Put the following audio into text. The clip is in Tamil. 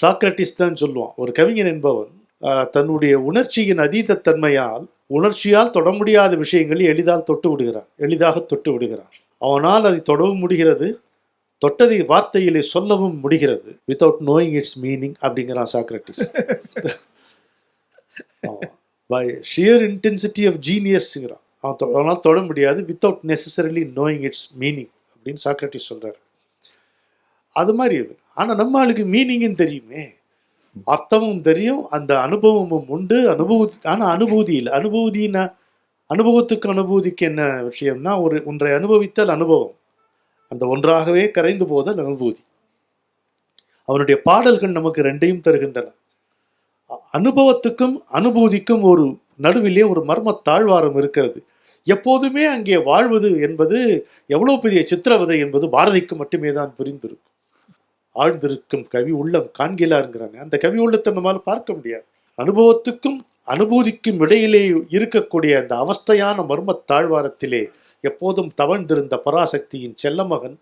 சாக்ரட்டிஸ் தான் சொல்லுவான். ஒரு கவிஞன் என்பவன் தன்னுடைய உணர்ச்சியின் அதீத தன்மையால் உணர்ச்சியால் தொட முடியாத விஷயங்களை எளிதால் தொட்டு விடுகிறான். எளிதாக தொட்டு விடுகிறான். அவனால் அதை தொடவும் முடிகிறது. தொட்டதை வார்த்தையிலே சொல்லவும் முடிகிறது. வித்தவுட் நோயிங் இட்ஸ் மீனிங் அப்படிங்கிறான் Socrates. By sheer intensity of ஜீனியஸ்ங்கிறான் அவன் அவனால் தொட முடியாது. Without necessarily knowing its meaning அப்படின்னு சாக்ரட்டிஸ் சொல்றாரு. அது மாதிரி ஆனால் நம்ம ஆளுக்கு மீனிங்கும் தெரியுமே. அர்த்தமும் தெரியும் அந்த அனுபவமும் உண்டு. அனுபவத்து ஆனால் அனுபூதி இல்லை. அனுபூதினா அனுபவத்துக்கு அனுபூதிக்கு என்ன விஷயம்னா ஒரு ஒன்றை அனுபவித்தல் அனுபவம். அந்த ஒன்றாகவே கரைந்து போதல் அனுபூதி. அவனுடைய பாடல்கள் நமக்கு ரெண்டையும் தருகின்றன. அனுபவத்துக்கும் அனுபூதிக்கும் ஒரு நடுவிலே ஒரு மர்ம தாழ்வாரம் இருக்கிறது. எப்போதுமே அங்கே வாழ்வது என்பது எவ்வளோ பெரிய சித்திரவதை என்பது பாரதிக்கு மட்டுமே தான் புரிந்திருக்கும். ஆழ்ந்திருக்கும் கவி உள்ளம் காண்கிலாருங்கிறானே அந்த கவி உள்ளத்தை நம்மால் பார்க்க முடியாது. அனுபவத்துக்கும் அனுபூதிக்கும் இடையிலே இருக்கக்கூடிய அந்த அவஸ்தையான மர்ம தாழ்வாரத்திலே எப்போதும் தவழ்ந்திருந்த பராசக்தியின் செல்லமகன்